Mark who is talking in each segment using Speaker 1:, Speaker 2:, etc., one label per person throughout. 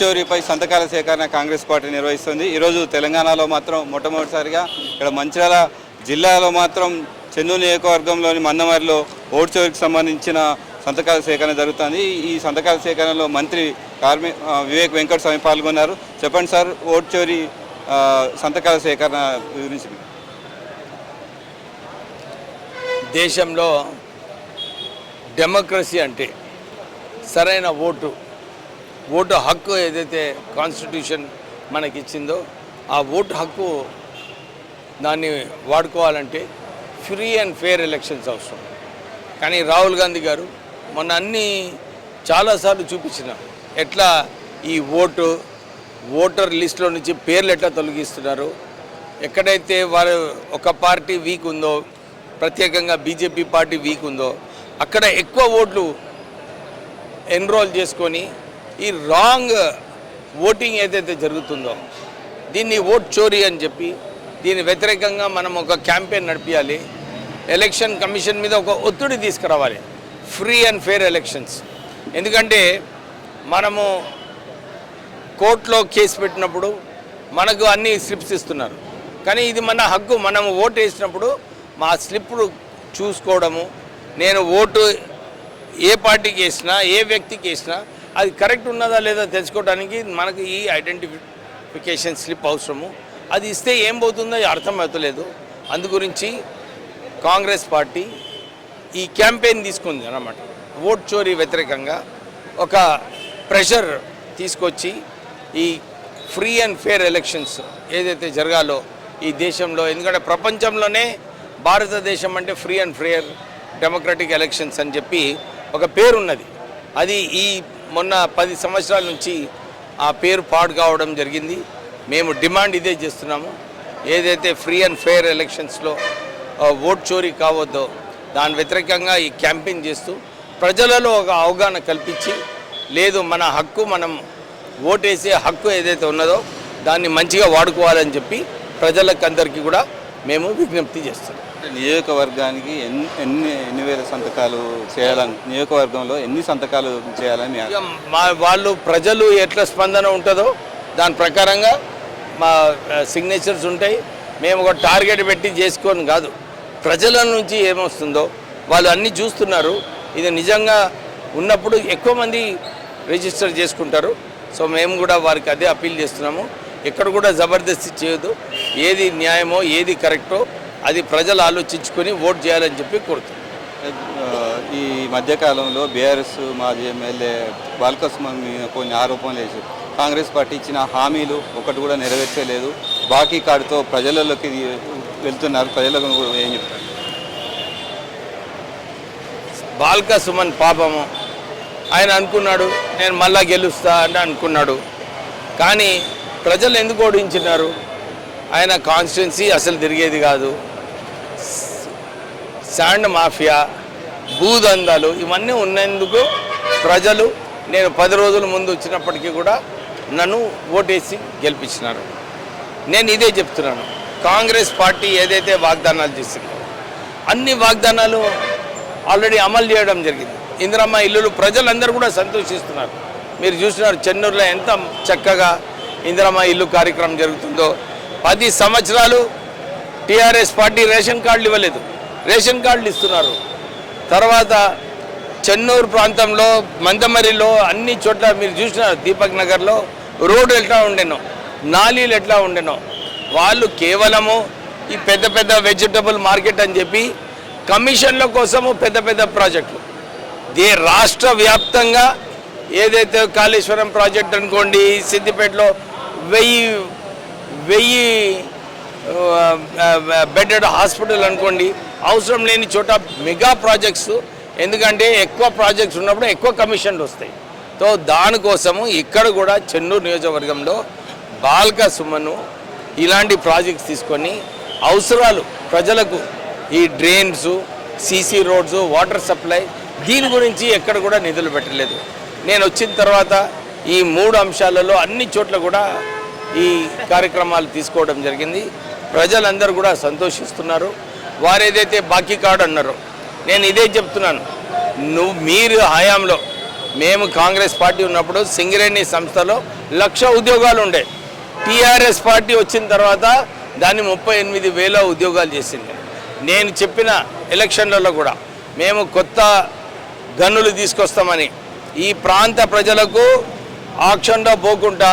Speaker 1: చోరీపై సంతకాల సేకరణ కాంగ్రెస్ పార్టీ నిర్వహిస్తుంది. ఈరోజు తెలంగాణలో మాత్రం మొట్టమొదటిసారిగా ఇక్కడ మంచిర్యాల జిల్లాలో మాత్రం చెన్నూరు నియోజకవర్గంలోని మందమరిలో ఓటు చోరీకి సంబంధించిన సంతకాల సేకరణ జరుగుతుంది. ఈ సంతకాల సేకరణలో మంత్రి కార్మి వివేక్ వెంకట స్వామి పాల్గొన్నారు. చెప్పండి సార్ ఓటు చోరీ సంతకాల సేకరణ గురించి.
Speaker 2: దేశంలో డెమోక్రసీ అంటే సరైన ఓటు ఓటు హక్కు ఏదైతే కాన్స్టిట్యూషన్ మనకిచ్చిందో ఆ ఓటు హక్కు దాన్ని వాడుకోవాలంటే ఫ్రీ అండ్ ఫేర్ ఎలక్షన్స్ అవసరం. కానీ రాహుల్ గాంధీ గారు మొన్న అన్ని చాలాసార్లు చూపించిన ఎట్లా ఈ ఓటు ఓటర్ లిస్టులో నుంచి పేర్లు ఎట్లా తొలగిస్తున్నారు ఎక్కడైతే వారు ఒక పార్టీ వీక్ ఉందో ప్రత్యేకంగా బీజేపీ పార్టీ వీక్ ఉందో అక్కడ ఎక్కువ ఓట్లు ఎన్రోల్ చేసుకొని ఈ రాంగ్ ఓటింగ్ ఏదైతే జరుగుతుందో దీన్ని ఓట్ చోరీ అని చెప్పి దీని వ్యతిరేకంగా మనం ఒక క్యాంపెయిన్ నడిపించాలి ఎలక్షన్ కమిషన్ మీద ఒక ఒత్తిడి తీసుకురావాలి. Free and fair elections. ఎందుకంటే మనము కోర్టులో కేసు పెట్టినప్పుడు మనకు అన్ని స్లిప్స్ ఇస్తున్నారు. కానీ ఇది మన హక్కు మనం ఓటు వేసినప్పుడు మా స్లిప్లు చూసుకోవడము నేను ఓటు ఏ పార్టీకి వేసినా ఏ వ్యక్తికి వేసినా అది కరెక్ట్ ఉన్నదా లేదా తెలుసుకోవడానికి మనకు ఈ ఐడెంటిఫికేషన్ స్లిప్ అవసరము. అది ఇస్తే ఏం పోతుందో అర్థం అవుతలేదు. అందు గురించి కాంగ్రెస్ పార్టీ ఈ క్యాంపెయిన్ తీసుకుంది అన్నమాట. ఓట్ చోరీ వ్యతిరేకంగా ఒక ప్రెషర్ తీసుకొచ్చి ఈ ఫ్రీ అండ్ ఫేర్ ఎలక్షన్స్ ఏదైతే జరగాలో ఈ దేశంలో ఎందుకంటే ప్రపంచంలోనే భారతదేశం అంటే free and fair democratic elections అని చెప్పి ఒక పేరున్నది. అది ఈ మొన్న పది సంవత్సరాల నుంచి ఆ పేరు పాడు కావడం జరిగింది. మేము డిమాండ్ ఇదే చేస్తున్నాము. ఏదైతే ఫ్రీ అండ్ ఫేర్ ఎలక్షన్స్లో ఓట్ చోరీ కావద్దో దాని వ్యతిరేకంగా ఈ క్యాంపెయిన్ చేస్తూ ప్రజలలో ఒక అవగాహన కల్పించి లేదు మన హక్కు మనం ఓటేసే హక్కు ఏదైతే ఉన్నదో దాన్ని మంచిగా వాడుకోవాలని చెప్పి ప్రజలకు అందరికీ కూడా మేము విజ్ఞప్తి చేస్తున్నాం.
Speaker 1: నియోజకవర్గానికి ఎన్ని ఎన్ని ఎన్ని వేల సంతకాలు చేయాలని నియోజకవర్గంలో ఎన్ని సంతకాలు చేయాలని మా
Speaker 2: వాళ్ళు ప్రజలు ఎట్లా స్పందన ఉంటుందో దాని ప్రకారంగా మా సిగ్నేచర్స్ ఉంటాయి. మేము ఒక టార్గెట్ పెట్టి చేసుకొని కాదు. ప్రజల నుంచి ఏమొస్తుందో వాళ్ళు అన్నీ చూస్తున్నారు. ఇది నిజంగా ఉన్నప్పుడు ఎక్కువ మంది రిజిస్టర్ చేసుకుంటారు. సో మేము కూడా వారికి అదే అప్పీల్ చేస్తున్నాము. ఎక్కడ కూడా జబర్దస్తి చేయదు ఏది న్యాయమో ఏది కరెక్టో అది ప్రజలు ఆలోచించుకొని ఓట్ చేయాలని చెప్పి కోరుతున్నాం.
Speaker 1: ఆ, ఈ మధ్యకాలంలో బీఆర్ఎస్ మాజీ ఎమ్మెల్యే బాలకృష్ణ మీద కొన్ని ఆరోపణలు వేసి కాంగ్రెస్ పార్టీ ఇచ్చిన హామీలు ఒకటి కూడా నెరవేర్చలేదు. బాకీ కార్డుతో ప్రజలలోకి వెళ్తున్నారు. ప్రజలకు ఏం చెప్తారు
Speaker 2: బాల్క సుమన్ పాపము. ఆయన అనుకున్నాడు నేను మళ్ళా గెలుస్తా అని అనుకున్నాడు. కానీ ప్రజలు ఎందుకు ఓడించినారు? ఆయన కాన్స్టిట్యున్సీ అసలు తిరిగేది కాదు. శాండ్ మాఫియా భూదందాలు ఇవన్నీ ఉన్నందుకు ప్రజలు నేను పది రోజుల ముందు వచ్చినప్పటికీ కూడా నన్ను ఓటేసి గెలిపించినారు. నేను ఇదే చెప్తున్నాను. కాంగ్రెస్ పార్టీ ఏదైతే వాగ్దానాలు చేసిందో అన్ని వాగ్దానాలు ఆల్రెడీ అమలు చేయడం జరిగింది. ఇందిరమ్మ ఇల్లులు ప్రజలందరూ కూడా సంతోషిస్తున్నారు. మీరు చూసినారు చెన్నూరులో ఎంత చక్కగా ఇందిరమ్మ ఇల్లు కార్యక్రమం జరుగుతుందో. పది సంవత్సరాలు టీఆర్ఎస్ పార్టీ రేషన్ కార్డులు ఇవ్వలేదు. రేషన్ కార్డులు ఇస్తున్నారు. తర్వాత చెన్నూరు ప్రాంతంలో మందమరిలో అన్ని చోట్ల మీరు చూసినారు దీపక్ నగర్లో రోడ్డు ఎట్లా ఉండెనో నాలీలు ఎట్లా ఉండెనో. వాళ్ళు కేవలము ఈ పెద్ద పెద్ద వెజిటబుల్ మార్కెట్ అని చెప్పి కమిషన్ల కోసము పెద్ద పెద్ద ప్రాజెక్టులు దే రాష్ట్ర వ్యాప్తంగా ఏదైతే కాళేశ్వరం ప్రాజెక్ట్ అనుకోండి సిద్దిపేటలో వెయ్యి వెయ్యి బెడెడ్ హాస్పిటల్ అనుకోండి అవసరం లేని చోట మెగా ప్రాజెక్ట్స్ ఎందుకంటే ఎక్కువ ప్రాజెక్ట్స్ ఉన్నప్పుడు ఎక్కువ కమిషన్లు వస్తాయి. సో దానికోసము ఇక్కడ కూడా చెన్నూరు నియోజకవర్గంలో బాల్క సుమను ఇలాంటి ప్రాజెక్ట్స్ తీసుకొని అవసరాలు ప్రజలకు ఈ drains CC roads water supply దీని గురించి ఎక్కడ కూడా నిధులు పెట్టలేదు. నేను వచ్చిన తర్వాత ఈ మూడు అంశాలలో అన్ని చోట్ల కూడా ఈ కార్యక్రమాలు తీసుకోవడం జరిగింది. ప్రజలందరూ కూడా సంతోషిస్తున్నారు. వారు ఏదైతే బాకీ కార్డు అన్నారో నేను ఇదే చెప్తున్నాను. నువ్వు మీరు హయాంలో మేము కాంగ్రెస్ పార్టీ ఉన్నప్పుడు సింగరేణి సంస్థలో లక్ష ఉద్యోగాలు ఉండే. టీఆర్ఎస్ పార్టీ వచ్చిన తర్వాత దాన్ని ముప్పై ఎనిమిది వేల ఉద్యోగాలు చేసింది. నేను చెప్పిన ఎలక్షన్లలో కూడా మేము కొత్త గన్నులు తీసుకొస్తామని ఈ ప్రాంత ప్రజలకు ఆక్షన్లో పోకుండా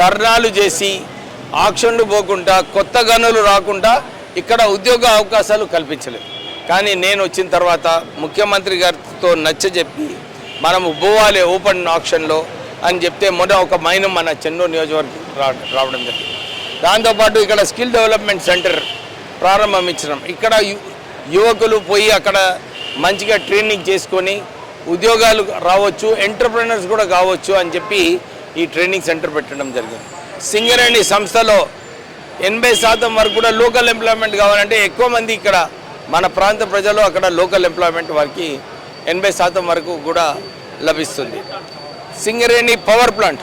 Speaker 2: ధర్నాలు చేసి ఆక్షన్లు పోకుండా కొత్త గనులు రాకుండా ఇక్కడ ఉద్యోగ అవకాశాలు కల్పించలేదు. కానీ నేను వచ్చిన తర్వాత ముఖ్యమంత్రి గారితో నచ్చజెప్పి మనము పోవాలి ఓపెన్ ఆక్షన్లో అని చెప్తే మొన్న ఒక మైనం మన చెన్నూరు నియోజకవర్గం రా రావడం జరిగింది. దాంతోపాటు ఇక్కడ స్కిల్ డెవలప్మెంట్ సెంటర్ ప్రారంభించడం ఇక్కడ యు- యువకులు పోయి అక్కడ మంచిగా ట్రైనింగ్ చేసుకొని ఉద్యోగాలు రావచ్చు ఎంటర్ప్రినర్స్ కూడా కావచ్చు అని చెప్పి ఈ ట్రైనింగ్ సెంటర్ పెట్టడం జరిగింది. సింగరేణి సంస్థలో ఎనభై శాతం వరకు కూడా లోకల్ ఎంప్లాయ్మెంట్ కావాలంటే ఎక్కువ మంది ఇక్కడ మన ప్రాంత ప్రజలు అక్కడ లోకల్ ఎంప్లాయ్మెంట్ వారికి ఎనభై శాతం వరకు కూడా లభిస్తుంది. Singareni power plant.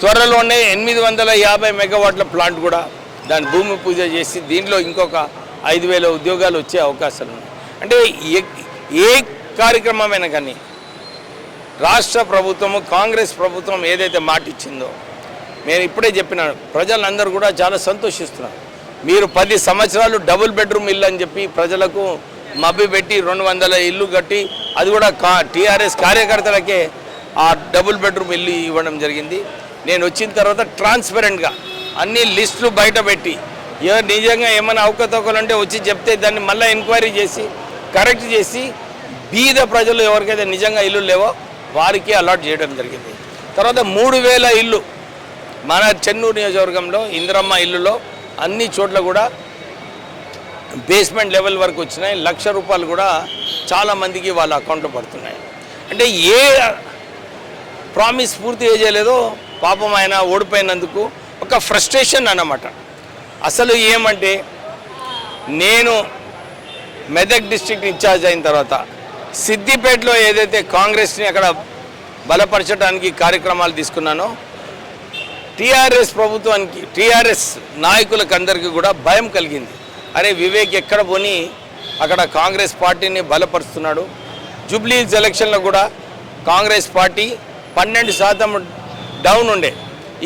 Speaker 2: త్వరలోనే ఎనిమిది వందల యాభై మెగావాట్ల ప్లాంట్ కూడా దాని భూమి పూజ చేసి దీంట్లో ఇంకొక ఐదు వేల ఉద్యోగాలు వచ్చే అవకాశాలు ఉన్నాయి. అంటే ఏ- కార్యక్రమమైనా కానీ రాష్ట్ర ప్రభుత్వము కాంగ్రెస్ ప్రభుత్వం ఏదైతే మాట ఇచ్చిందో నేను ఇప్పుడే చెప్పినాను. ప్రజలందరూ కూడా చాలా సంతోషిస్తున్నారు. మీరు పది సంవత్సరాలు డబుల్ బెడ్రూమ్ ఇల్లు అని చెప్పి ప్రజలకు మబ్బి పెట్టి రెండు వందల ఇల్లు కట్టి అది కూడా కా టీఆర్ఎస్ కార్యకర్తలకే ఆ డబుల్ బెడ్రూమ్ ఇల్లు ఇవ్వడం జరిగింది. నేను వచ్చిన తర్వాత ట్రాన్స్పరెంట్గా అన్ని లిస్టులు బయట పెట్టి ఏ నిజంగా ఏమైనా అవకతవకలు ఉంటే వచ్చి చెప్తే దాన్ని మళ్ళీ ఎంక్వైరీ చేసి కరెక్ట్ చేసి బీద ప్రజలు ఎవరికైతే నిజంగా ఇల్లు లేవో వారికి అలాట్ చేయడం జరిగింది. తర్వాత మూడు వేల ఇల్లు మన చెన్నూరు నియోజకవర్గంలో ఇందిరమ్మ ఇల్లులో అన్ని చోట్ల కూడా బేస్మెంట్ లెవెల్ వరకు వచ్చినాయి. లక్ష రూపాయలు కూడా చాలామందికి వాళ్ళ అకౌంట్లో పడుతున్నాయి. అంటే ఏ ప్రామిస్ పూర్తి చేయలేదో పాపం ఆయన ఓడిపోయినందుకు ఒక ఫ్రస్ట్రేషన్ అన్నమాట. అసలు ఏమంటే నేను మెదక్ డిస్ట్రిక్ట్ ఇన్ఛార్జ్ అయిన తర్వాత సిద్దిపేటలో ఏదైతే కాంగ్రెస్ని అక్కడ బలపరచడానికి కార్యక్రమాలు తీసుకున్నానో టీఆర్ఎస్ ప్రభుత్వానికి టీఆర్ఎస్ నాయకులకు అందరికీ కూడా భయం కలిగింది. అరే వివేక్ ఎక్కడ పోని అక్కడ కాంగ్రెస్ పార్టీని బలపరుస్తున్నాడు. జూబ్లీస్ ఎలక్షన్లో కూడా కాంగ్రెస్ పార్టీ పన్నెండు శాతం డౌన్ ఉండే.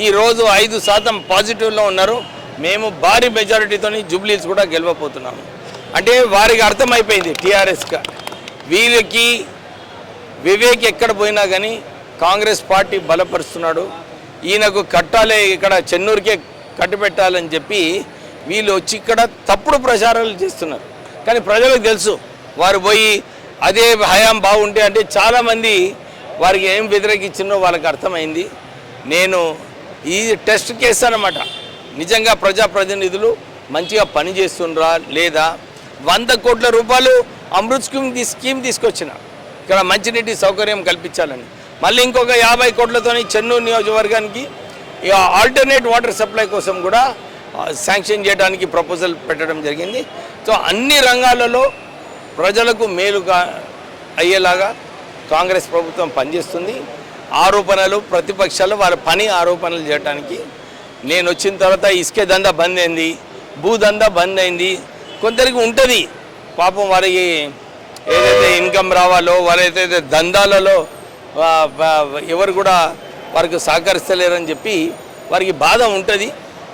Speaker 2: ఈరోజు ఐదు శాతం పాజిటివ్లో ఉన్నారు. మేము భారీ మెజారిటీతో జూబ్లీస్ కూడా గెలవబోతున్నాము. అంటే వారికి అర్థమైపోయింది టీఆర్ఎస్గా. వీరికి వివేక్ ఎక్కడ పోయినా కానీ కాంగ్రెస్ పార్టీ బలపరుస్తున్నాడు. ఈయనకు కట్టాలే ఇక్కడ చెన్నూరుకే కట్టిపెట్టాలని చెప్పి వీళ్ళు వచ్చి ఇక్కడ తప్పుడు ప్రచారాలు చేస్తున్నారు. కానీ ప్రజలకు తెలుసు వారు పోయి అదే హయాం బాగుంటే అంటే చాలామంది వారికి ఏం వ్యతిరేకించిందో వాళ్ళకి అర్థమైంది. నేను ఈ టెస్ట్ కేసు అనమాట నిజంగా ప్రజాప్రతినిధులు మంచిగా పనిచేస్తుండ్రా లేదా? వంద కోట్ల రూపాయలు అమృత్ స్కీమ్ స్కీమ్ తీసుకొచ్చిన. ఇక్కడ మంచినీటి సౌకర్యం కల్పించాలని. మళ్ళీ ఇంకొక యాభై కోట్లతోని చెన్నూరు నియోజకవర్గానికి ఇక ఆల్టర్నేట్ వాటర్ సప్లై కోసం కూడా శాంక్షన్ చేయడానికి ప్రపోజల్ పెట్టడం జరిగింది. సో అన్ని రంగాలలో ప్రజలకు మేలుగా అయ్యేలాగా కాంగ్రెస్ ప్రభుత్వం పనిచేస్తుంది. ఆరోపణలు ప్రతిపక్షాలు వాళ్ళ పని ఆరోపణలు చేయడానికి నేను వచ్చిన తర్వాత ఇసుకే దందా బంద్ అయింది భూదందా బంద్ అయింది. కొందరికి ఉంటుంది. పాపం వారికి ఏదైతే ఇన్కమ్ రావాలో వారైతే దందాలలో ఎవరు కూడా వారికి సహకరిస్తలేరని చెప్పి వారికి బాధ ఉంటుంది.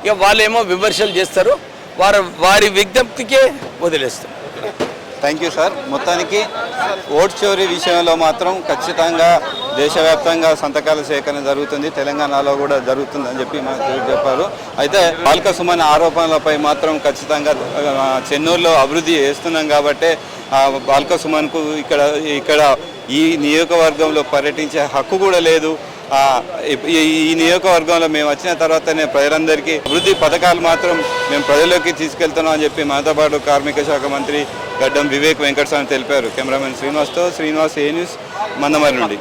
Speaker 2: ఇక వాళ్ళేమో విమర్శలు చేస్తారు. వారు వారి విజ్ఞప్తికే వదిలేస్తారు.
Speaker 1: Thank you sir. మొత్తానికి ఓట్ చోరీ విషయంలో మాత్రం ఖచ్చితంగా దేశవ్యాప్తంగా సంతకాల సేకరణ జరుగుతుంది. తెలంగాణలో కూడా జరుగుతుందని చెప్పి మనకు చెప్పారు. అయితే బాల్క సుమన్ ఆరోపణలపై మాత్రం ఖచ్చితంగా చెన్నూరులో అభివృద్ధి చేస్తున్నాం కాబట్టి బాల్క సుమన్కు ఇక్కడ ఇక్కడ ఈ నియోజకవర్గంలో పర్యటించే హక్కు కూడా లేదు. ఈ ఈ నియోజకవర్గంలో మేము వచ్చిన తర్వాతనే ప్రజలందరికీ అభివృద్ధి పథకాలు మాత్రం మేము ప్రజల్లోకి తీసుకెళ్తున్నాం అని చెప్పి మనతో పాటు కార్మిక శాఖ మంత్రి గడ్డం వివేక్ వెంకటస్వామి తెలిపారు. కెమెరామెన్ శ్రీనివాస్తో శ్రీనివాస్ ఏ న్యూస్ మందమరి నుండి.